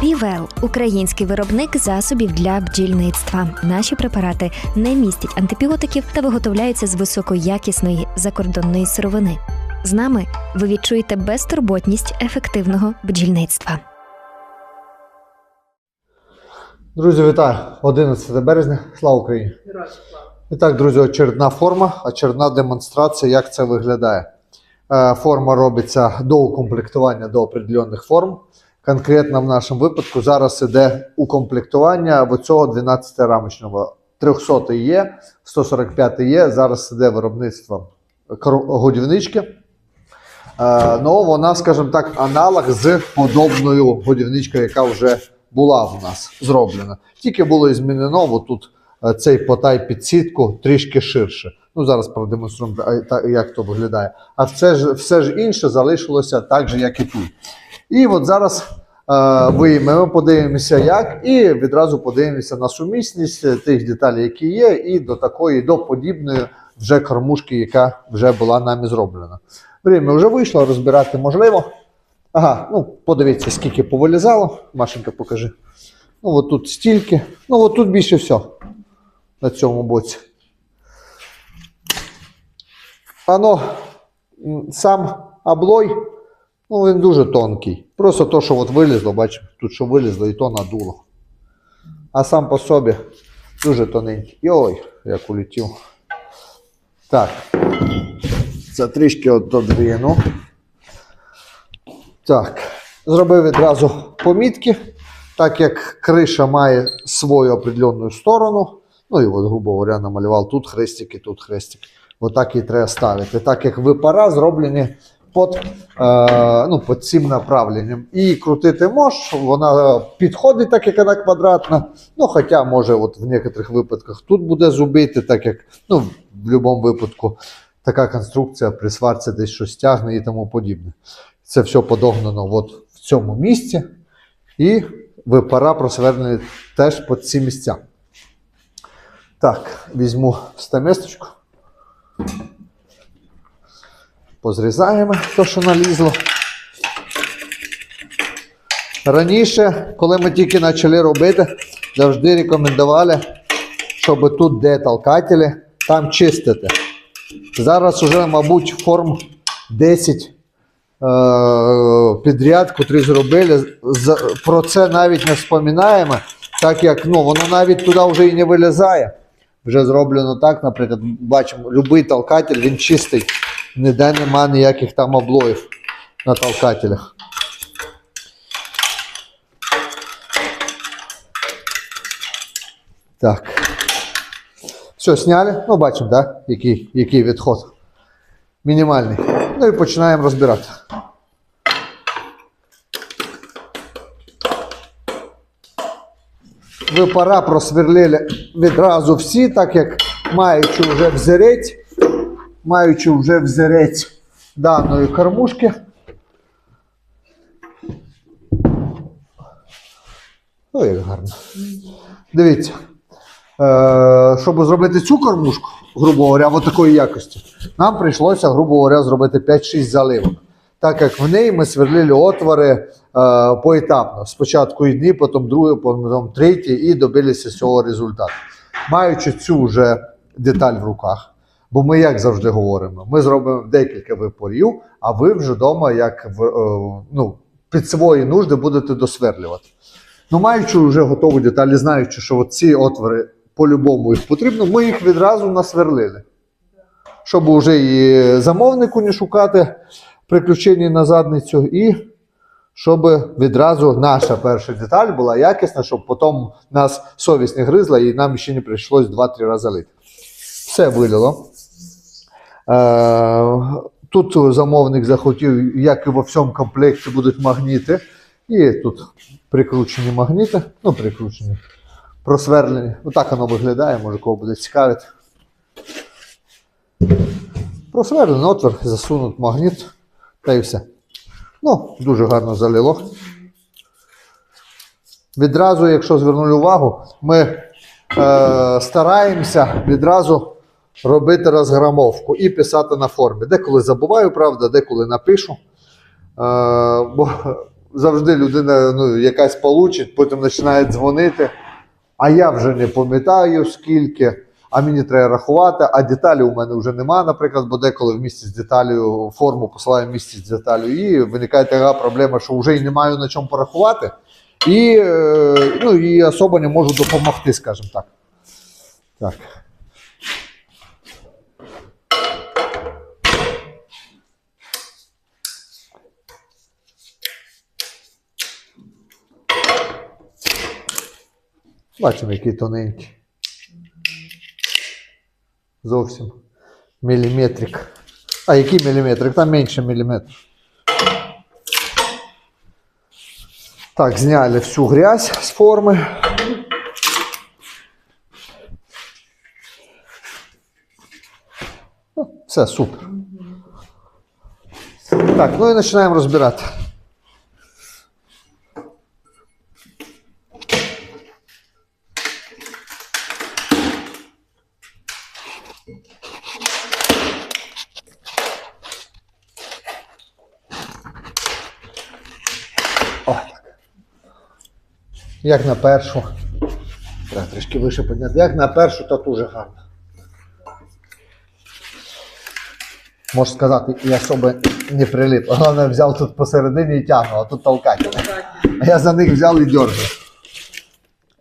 Півел український виробник засобів для бджільництва. Наші препарати не містять антибіотиків та виготовляються з високоякісної закордонної сировини. З нами ви відчуєте безтурботність ефективного бджільництва. Друзі, вітаю! 11 березня. Слава Україні! І так, друзі, очередна форма, очередна демонстрація, як це виглядає. Е, Форма робиться до укомплектування до определених форм. Конкретно в нашому випадку зараз іде укомплектування в цього 12-рамочного. 300 є, 145 є. Зараз іде виробництво годівнички. Е, Ну, вона, скажімо так, аналог з подобною годівничкою, яка вже була в нас зроблена. Тільки було змінено отут е, цей потай під сітку трішки ширше. Ну, зараз продемонструємо, як то виглядає. А все ж, все ж інше залишилося так же, як і тут. І от зараз виймемо, подивимося, як, і відразу подивимося на сумісність е, тих деталей, які є, і до такої, до подібної вже кормушки, яка вже була нами зроблена. Время вже вийшло, розбирати можливо. Ага, ну подивіться, скільки повилізало. Машенька, покажи. Ну, от тут стільки. Ну, от тут більше все на цьому боці. Ано, сам облой, ну він дуже тонкий. Просто то, що от вилізло, бачимо, тут що вилізло, і то надуло. А сам по собі дуже тоненький. Йой, як улетів. Так. Це трішки от додвину. Так. Зробив відразу помітки, так як криша має свою определенну сторону. Ну і от, грубо говоря, намалював тут хрестик і тут хрестик. Отак і треба ставити. Так як випара зроблені під, е, ну, під цим направленням. І крутити можеш, вона підходить, так як вона квадратна. Ну, хоча, може, от в деяких випадках тут буде зубити, так як ну, в будь-якому випадку така конструкція при сварці десь щось тягне і тому подібне. Це все подогнано от в цьому місці. І випара просверлені теж під ці місця. Так, візьму стаместочку. Позрізаємо те, що налізло. Раніше, коли ми тільки почали робити, завжди рекомендували, щоб тут, де толкателі, там чистити. Зараз вже, мабуть, форм 10 е- підряд, котрі зробили. Про це навіть не вспоминаємо, так як ну, воно навіть туди вже і не вилізає. Вже зроблено так, наприклад, бачимо, будь-який толкатель, він чистий, ніде нема ніяких там облоїв на толкателях. Так. Все, сняли. Ну, бачимо, да? який, який відход. Мінімальний. Ну і починаємо розбирати. Випара просверлили відразу всі, так як маючи вже взірець, маючи вже взірець даної кормушки. Ой, як гарно. Дивіться. Е, щоб зробити цю кормушку, грубо говоря, от такої якості, нам прийшлося, грубо говоря, зробити 5-6 заливок. Так як в неї ми сверлили отвори е, поетапно. Спочатку одні, потім другі, потім треті, і добилися цього результату. Маючи цю вже деталь в руках, бо ми як завжди говоримо, ми зробимо декілька випорів, а ви вже вдома, як е, ну, під свої нужди будете досверлювати. Ну, маючи вже готові деталі, знаючи, що ці отвори по-любому їх потрібно, ми їх відразу насверлили. Щоб вже і замовнику не шукати приключення на задницю, і щоб відразу наша перша деталь була якісна, щоб потім нас совість не гризла і нам ще не прийшлось 2-3 рази лити. Все вилило. Е, Тут замовник захотів, як і во всьому комплекті будуть магніти. І тут прикручені магніти, ну, прикручені, просверлені. Отак воно виглядає, може кого буде цікавити. Просверлений отвір, засунуть магніт та і все. Ну, дуже гарно залило. Відразу, якщо звернули увагу, ми е, стараємося відразу робити розграмовку і писати на формі. Деколи забуваю, правда, деколи напишу. Е, бо завжди людина ну, якась получить, потім починає дзвонити. А я вже не пам'ятаю скільки, а мені треба рахувати, а деталі у мене вже немає, наприклад, бо деколи в місті з деталю форму посилаю в місті з деталю, і виникає така проблема, що вже й не маю на чому порахувати, і, е, ну, і особо не можу допомогти, скажімо так. Так. Бачимо, який тоненький. Зовсім. Міліметрик. А який міліметрик? Там менше міліметр. Так, зняли всю грязь з форми. Ну, Все, супер. Так, ну і починаємо розбирати. Як на першу. Треба трішки вище підняти. Як на першу, то дуже гарно. Можна сказати, і особо не прилип. Головне, взяв тут посередині і тягну, а тут толкати. А я за них взяв і дергав.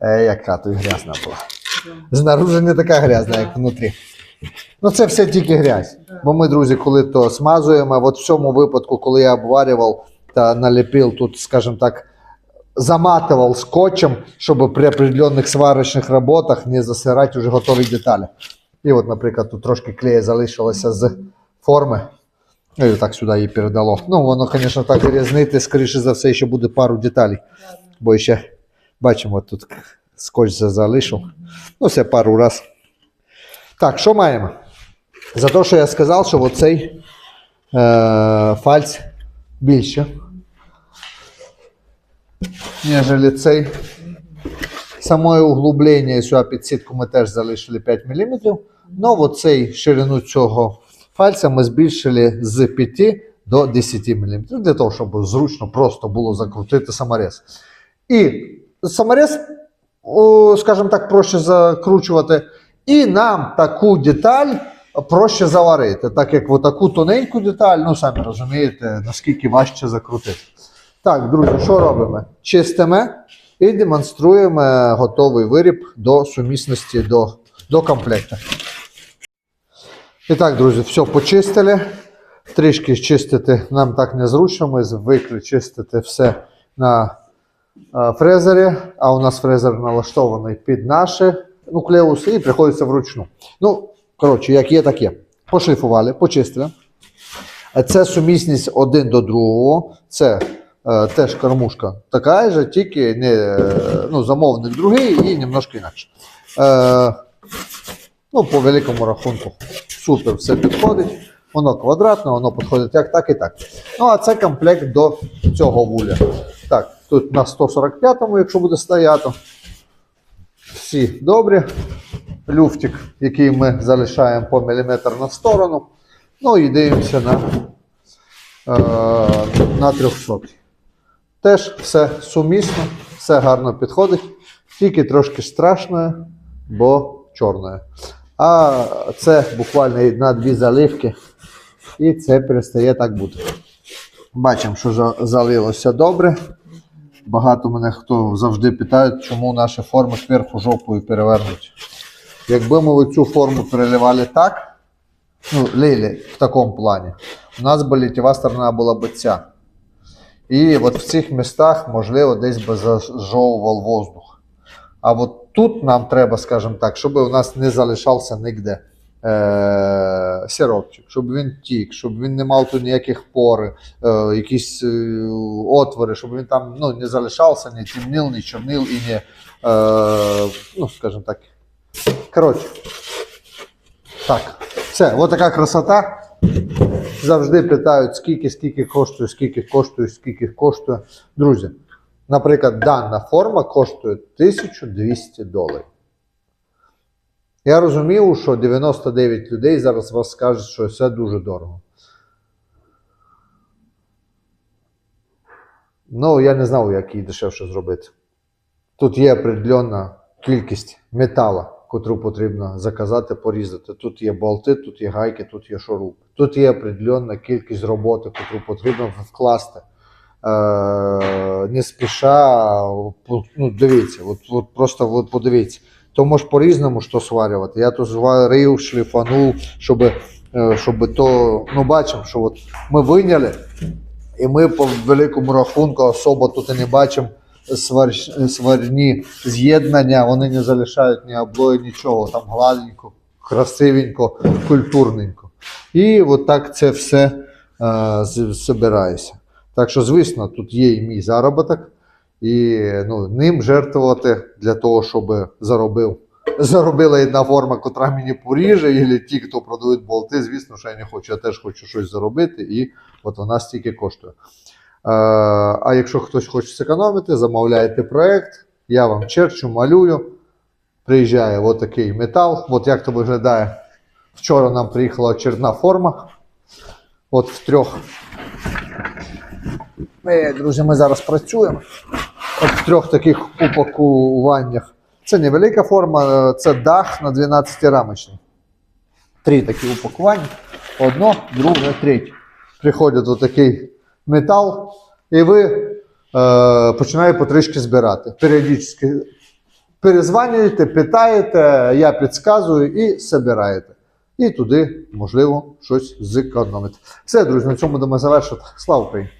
Е, яка тут грязна була. Знаружи не така грязна, як внутрі. Ну, це все тільки грязь. Бо ми, друзі, коли то смазуємо, от в цьому випадку, коли я обварював та наліпив тут, скажімо так, заматывал скотчем, чтобы при определенных сварочных работах не засирати вже готові деталі. І от, наприклад, тут трошки клея залишилося з форми. Ну, і так сюди її передало. Ну, воно, звісно, так грязнити, скоріше за все, ще буде пару деталей. Бо ще бачимо, тут скотч за- залишив. Ну, все пару раз. Так, що маємо? За те, що я сказав, що оцей е, фальц більше, ніж цей. Саме углублення сюди під сітку ми теж залишили 5 мм. Ну, оцей ширину цього фальця ми збільшили з 5 до 10 мм. Для того, щоб зручно просто було закрутити саморез. І саморез, скажімо так, проще закручувати. І нам таку деталь проще заварити, так як таку тоненьку деталь, ну самі розумієте, наскільки важче закрутити. Так, друзі, що робимо? Чистимо і демонструємо готовий виріб до сумісності до, до комплекту. І так, друзі, все почистили. Трішки чистити нам так незручно. Ми звикли чистити все на е, фрезері, а у нас фрезер налаштований під наші нуклеуси і приходиться вручну. Ну, коротше, як є, так є. Пошліфували, почистили. Це сумісність один до другого. Це теж кормушка така ж, тільки не, е, ну, замовник другий і немножко інакше. Е, ну, по великому рахунку, супер, все підходить. Воно квадратне, воно підходить як так і так. Ну, а це комплект до цього вуля. Так, тут на 145-му, якщо буде стояти. Всі добрі. Люфтик, який ми залишаємо по міліметр на сторону. Ну і дивимося на, е, на 300. Теж все сумісно, все гарно підходить, тільки трошки страшне, бо чорне. А це буквально на дві заливки, і це перестає так бути. Бачимо, що залилося добре. Багато мене хто завжди питають, чому наші форми кверху жопою перевернуті. Якби ми цю форму переливали так, ну, лили в такому плані, у нас би літєва сторона була б ця. І от в цих містах, можливо, десь би зажовував воздух. А от тут нам треба, скажімо так, щоб у нас не залишався нігде е- сиропчик, щоб він тік, щоб він не мав тут ніяких пор, е- якісь е- отвори, щоб він там ну, не залишався, не темнів, не чорнив і не, е- ну, скажімо так. Коротше. Так, все, от така красота. Завжди питають, скільки, скільки коштує, скільки коштує, скільки коштує. Друзі, наприклад, дана форма коштує 1200 доларів. Я розумію, що 99 людей зараз вас скажуть, що це дуже дорого. Ну, я не знав, як її дешевше зробити. Тут є определенна кількість метала, котру потрібно заказати, порізати. Тут є болти, тут є гайки, тут є шуруп. Тут є определенна кількість роботи, котру потрібно вкласти. Е, не спіша, ну, дивіться, от, от просто от подивіться. То може по-різному що сварювати. Я тут зварив, шліфанув, щоб, е, щоб то, ну бачимо, що от ми виняли, і ми по великому рахунку особо тут і не бачимо свар, сварні з'єднання, вони не залишають ні облої, нічого, там гладенько, красивенько, культурненько. І от так це все е, збирається. Так що, звісно, тут є і мій заробіток, і ну, ним жертвувати для того, щоб заробив. Заробила одна форма, котра мені поріже, і ті, хто продають болти, звісно, що я не хочу. Я теж хочу щось заробити, і от вона стільки коштує. Е, а якщо хтось хоче зекономити, замовляєте проект, я вам черчу, малюю. Приїжджає от такий метал. От як то виглядає. Вчора нам приїхала очередна форма. От в трьох. Ми, друзі, ми зараз працюємо. От в трьох таких упакуваннях. Це невелика форма, це дах на 12 рамочний. Три такі упакування. Одно, друге, третє. Приходить отакий метал, і ви е, починаєте потрішки збирати. Періодично перезванюєте, питаєте, я підказую і збираєте. І туди, можливо, щось зекономити. Все, друзі, на цьому будемо завершити. Слава Україні!